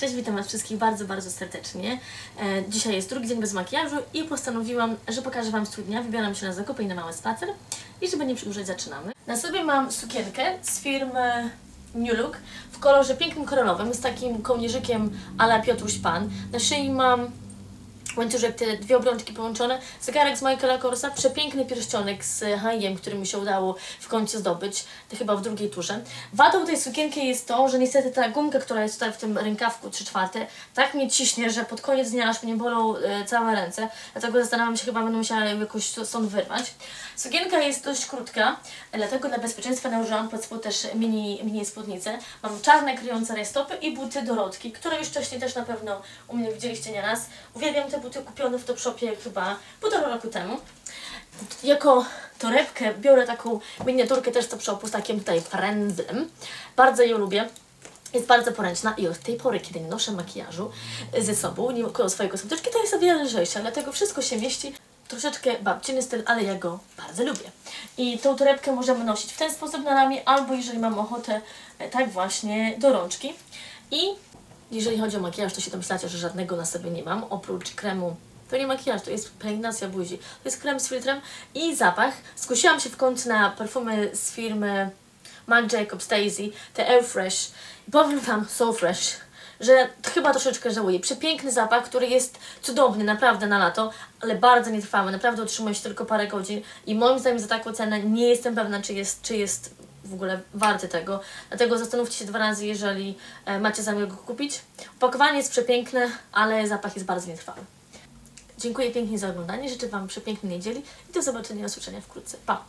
Cześć, witam Was wszystkich bardzo, bardzo serdecznie. E, dzisiaj jest drugi dzień bez makijażu i postanowiłam, że pokażę Wam dnia. Wybieram się na zakupy i na mały spacer. I żeby nie przedłużać, zaczynamy. Na sobie mam sukienkę z firmy New Look w kolorze pięknym koralowym, z takim kołnierzykiem ala Piotruś Pan. Na szyi mam łańcuszek, te dwie obrączki połączone, zegarek z Michaela Korsa, przepiękny pierścionek z H&M, który mi się udało w końcu zdobyć, to chyba w drugiej turze. Wadą tej sukienki jest to, że niestety ta gumka, która jest tutaj w tym rękawku 3 czwarte, tak mnie ciśnie, że pod koniec dnia aż mnie bolą e, całe ręce, dlatego zastanawiam się, chyba będę musiała ją jakoś stąd wyrwać. Sukienka jest dość krótka, dlatego dla bezpieczeństwa nałożyłam pod spód też mini, mini spódnicę. Mam czarne kryjące rajstopy i buty Dorotki, które już wcześniej też na pewno u mnie widzieliście nieraz. Uwielbiam te buty kupione w Topshopie chyba półtora roku temu. Jako torebkę biorę taką miniaturkę też z Topshopu z takim tutaj frędzlem. Bardzo ją lubię. Jest bardzo poręczna i od tej pory, kiedy nie noszę makijażu ze sobą, nie koło swojego soboteczki, to jest o wiele lżejsza, dlatego wszystko się mieści. Troszeczkę babciny styl, ale ja go bardzo lubię. I tą torebkę możemy nosić w ten sposób na ramię, albo jeżeli mam ochotę, e, tak właśnie do rączki. I jeżeli chodzi o makijaż, to się domyślacie, że żadnego na sobie nie mam, oprócz kremu. To nie makijaż, to jest pielęgnacja buzi. To jest krem z filtrem i zapach. Skusiłam się w końcu na perfumy z firmy Marc Jacobs Daisy, te Air Fresh. Powiem Wam, so fresh, że chyba troszeczkę żałuję. Przepiękny zapach, który jest cudowny, naprawdę na lato, ale bardzo nietrwały. Naprawdę utrzymuje się tylko parę godzin i moim zdaniem za taką cenę nie jestem pewna, czy jest, czy jest w ogóle warty tego. Dlatego zastanówcie się dwa razy, jeżeli e, macie zamiar go kupić. Opakowanie jest przepiękne, ale zapach jest bardzo nietrwały. Dziękuję pięknie za oglądanie, życzę Wam przepięknej niedzieli i do zobaczenia i usłyszenia wkrótce. Pa!